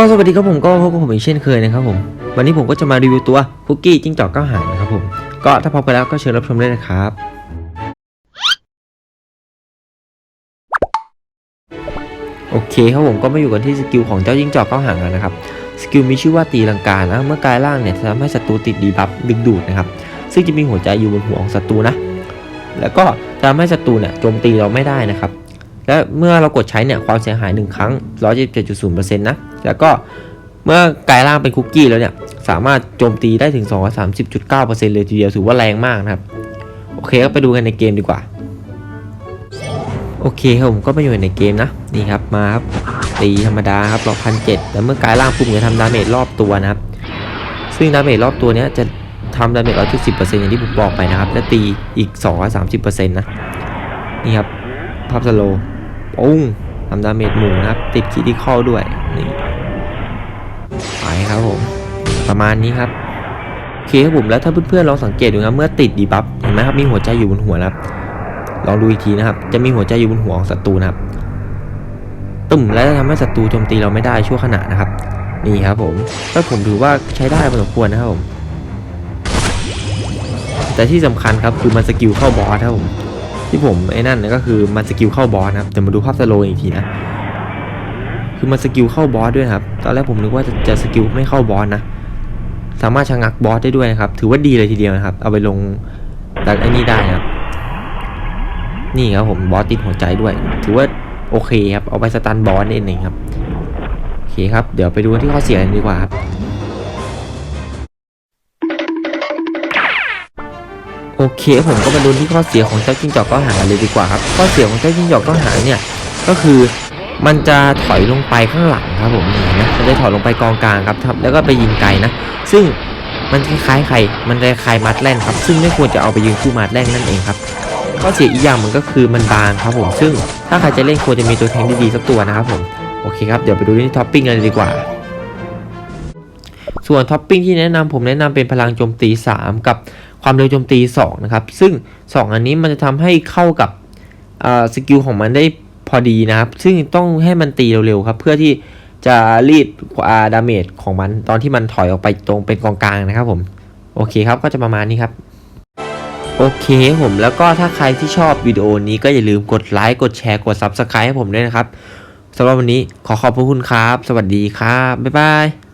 ก็สวัสดีครับผมก็พบกับผมอีกเช่นเคยนะครับผม วันนี้ผมก็จะมารีวิวตัวคุกกี้จิ้งจอกก้าวหางนะครับผม ก็ถ้าพร้อมกันแล้วก็เชิญรับชมได้เลยครับ โอเคครับผมก็มาอยู่กันที่สกิลของเจ้าจิ้งจอกก้าวหางแล้วนะครับ สกิลมีชื่อว่าตีลังกานะ เมื่อกายล่างเนี่ยจะทำให้ศัตรูติดดีบัฟดึงดูดนะครับ ซึ่งจะมีหัวใจอยู่บนหัวของศัตรูนะ แล้วก็จะทำให้ศัตรูเนี่ยโจมตีเราไม่ได้นะครับ และเมื่อเรากดใช้เนี่ยความเสียหาย 1 ครั้ง177.0%นะ แล้วก็เมื่อกลายร่างเป็นคุกกี้แล้วเนี่ย สามารถโจมตีได้ถึง 230.9%เลยทีเดียวถือว่าแรงมากนะครับ โอเคก็ไปดูกันในเกมดีกว่า โอเคครับผมก็มาอยู่ในเกมนะ นี่ครับมาครับตีธรรมดาครับรอบพันเจ็ดแต่เมื่อกลายร่างปุ๊บจะทำดาเมจรอบตัวนะครับ ซึ่งดาเมจรอบตัวเนี้ยจะทำดาเมจ170%อร์เซ็นต์อย่างที่ผมบอกไปนะครับ และตีอีก230%นต์นะ นี่ครับภาพสโลปุ้งทำดาเมจหมู่นะครับ ติดคีที่เข้าด้วย นี่ ประมาณนี้ครับโอเคครับผมแล้วถ้าเพื่อนๆลองสังเกตดูนะเมื่อติดดีบัฟเห็นไหมครับมีหัวใจอยู่บนหัวนะครับลองดูอีกทีนะครับ จะมีหัวใจอยู่บนหัวของศัตรูนะครับตุ่มและจะทำให้ศัตรูโจมตีเราไม่ได้ชั่วขณะนะครับ นี่ครับผมก็ผมถือว่าใช้ได้พอสมควรนะครับผมแต่ที่สำคัญครับคือมันสกิลเข้าบอสครับผมที่ผมไอ้นั่นก็คือมันสกิลเข้าบอสนะครับเดี๋ยวมาดูภาพสโลว์อีกทีนะคือมันสกิลเข้าบอสด้วยครับ ตอนแรกผมนึกว่าจะจะสกิลไม่เข้าบอสนะ สามารถชะงักบอสได้ด้วยนะครับ ถือว่าดีเลยทีเดียวนะครับ เอาไปลงดักไอ้นี่ได้นะครับ นี่ครับผมบอสติดหัวใจด้วย ถือว่าโอเคครับ เอาไปสตันบอสนี่เองครับ โอเคครับ เดี๋ยวไปดูที่ข้อเสียกันดีกว่าครับ โอเคผมก็มาดูที่ข้อเสียของเจ้าจิ้งจอกก้าวหานเลยดีกว่าครับ ข้อเสียของเจ้าจิ้งจอกก้าวหาเนี่ย ก็คือ มันจะถอยลงไปข้างหลังครับผมนี่นะมันจะถอยลงไปกองกลางครับครับ แล้วก็ไปยิงไกลนะ ซึ่งมันคล้ายๆใคร มันคล้ายมัดแล่นครับ ซึ่งไม่ควรจะเอาไปยิงคู่มัดแล่นนั่นเองครับข้อเสียอีกอย่างมันก็คือมันบางครับผม ซึ่งถ้าใครจะเล่นควรจะมีตัวแทงดีๆสักตัวนะครับผม โอเคครับ เดี๋ยวไปดูที่ท็อปปิ้งกันเลยดีกว่า ส่วนท็อปปิ้งที่แนะนำผมแนะนำเป็นพลังโจมตี 3 กับความเร็วโจมตี 2 นะครับ ซึ่ง 2 อันนี้มันจะทำให้เข้ากับสกิลของมันได้ พอดีนะครับ ซึ่งต้องให้มันตีเร็วๆครับ เพื่อที่จะรีดอาดาเมจของมันตอนที่มันถอยออกไปตรงเป็นกองกลางนะครับผมโอเคครับก็จะประมาณนี้ครับโอเคผมแล้วก็ถ้าใครที่ชอบวิดีโอนี้ก็อย่าลืมกดไลค์กดแชร์กด Subscribe ให้ผมด้วยนะครับสำหรับวันนี้ขอขอบพระคุณครับ สวัสดีครับ บ๊ายบาย